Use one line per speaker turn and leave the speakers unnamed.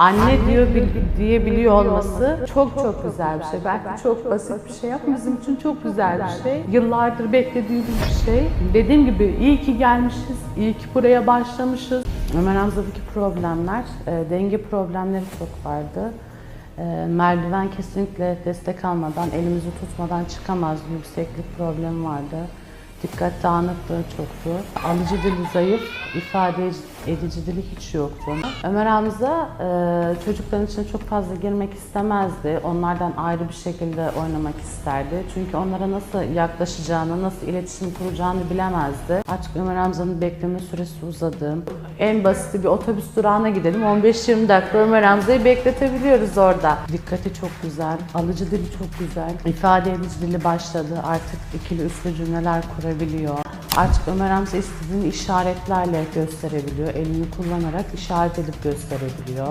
Anne diyor bil- diyebiliyor olması çok çok güzel bir şey. Belki çok basit bir şey ama bizim için çok güzel bir şey. Yıllardır beklediğimiz bir şey. Dediğim gibi iyi ki gelmişiz, iyi ki buraya başlamışız. Ömer Hamza'daki problemler, e, denge problemleri çok vardı. E, merdiven kesinlikle destek almadan, elimizi tutmadan çıkamaz yükseklik problemi vardı. Dikkat dağınıklığı çoktu. Alıcı dili zayıf, ifade edici dili hiç yoktu. Ömer Hamza e, çocukların içine çok fazla girmek istemezdi. Onlardan ayrı bir şekilde oynamak isterdi. Çünkü onlara nasıl yaklaşacağını, nasıl iletişim kuracağını bilemezdi. Artık Ömer Hamza'nın bekleme süresi uzadı. En basiti bir otobüs durağına gidelim. 15-20 dakika Ömer Hamza'yı bekletebiliyoruz orada. Dikkati çok güzel, alıcı dili çok güzel. ifade edici dili başladı. Artık ikili üçlü cümleler kurabiliyor. Artık Ömer Hamza istediğini işaretlerle gösterebiliyor. Elini kullanarak işaret edip gösterebiliyor.